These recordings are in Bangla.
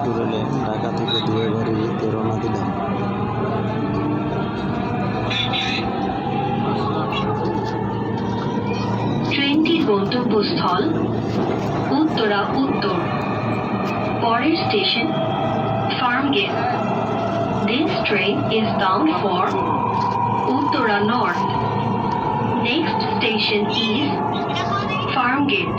মেট্রো রেলে ঢাকা থেকে দুয়ে গাড়িতে রওনা দিলাম। ট্রেনটির গন্তব্যস্থল উত্তরা উত্তর। পরের station Farmgate. This train is bound for Uttara north next station is Farmgate.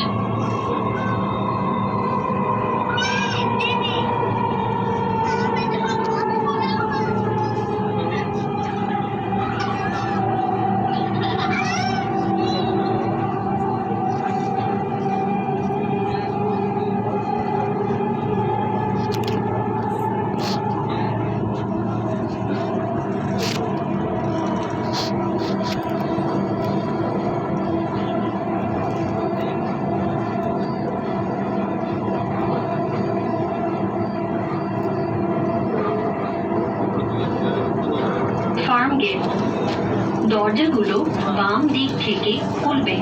দরজাগুলো বাম দিক থেকে খুলবে।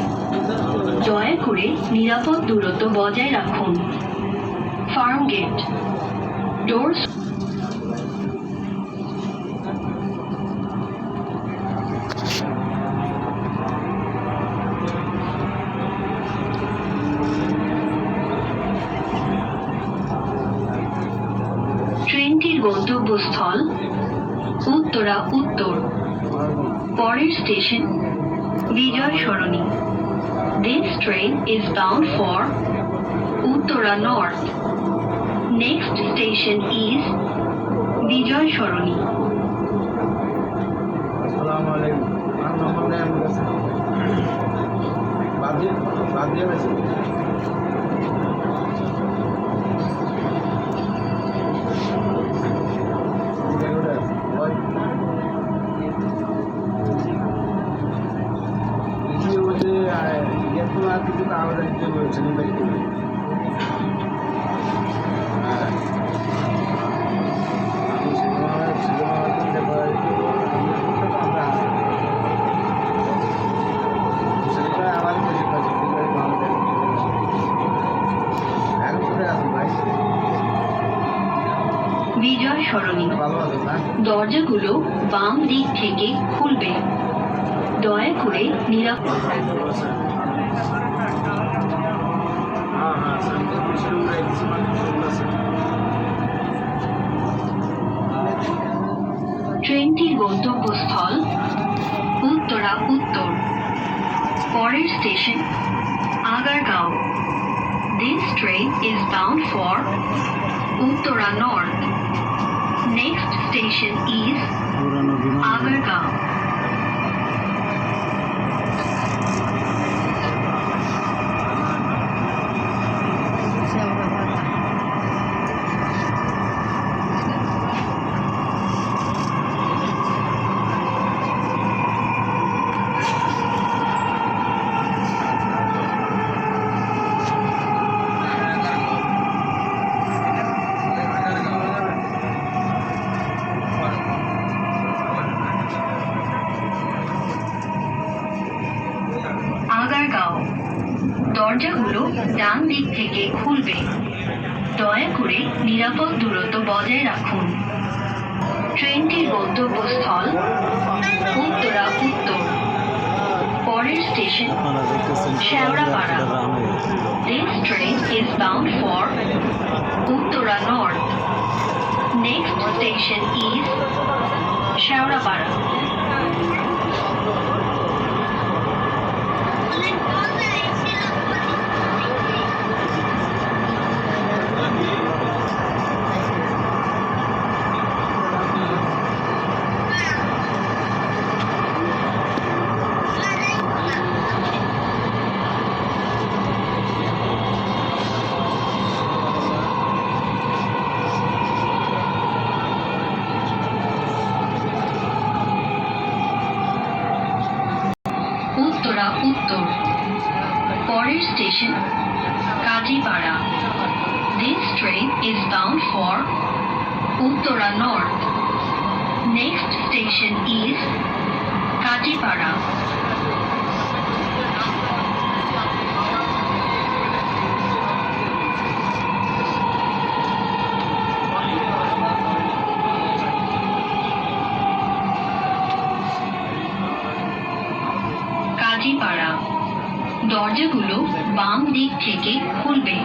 দয়া করে নিরাপদ দূরত্ব বজায় রাখুন। ফার্মগেট ডোরস ট্রেনটির গন্তব্যস্থল উত্তরা উত্তর পরের station. Bijoy Sarani. This train is bound for Uttara north next station is Bijoy Sarani. এখন কোথায় আছেন ভাই বিজয় না দরজাগুলো বাম দিক থেকে খুলবে। দয়া করে নিরাপদ হ্যাঁ ট্রেনটির গন্তব্যস্থল উত্তরা উত্তর। পরের station Agargaon. This train is bound for Uttara north next station is দরজাগুলো ডান দিক থেকে খুলবে দয়া করে নিরাপদ দূরত্ব বজায় রাখুন ট্রেনটির গন্তব্যস্থল উত্তরা উত্তর পরের স্টেশন শ্যাওড়াপাড়া। রানওয়ে This train is bound for Uttara North. Next station is Shaurapara. Uttara. পরের station Kazipara. This train is bound for Uttara north next station is Kazipara. Hajipara দরজাগুলো বাম দিক থেকে খুলবে।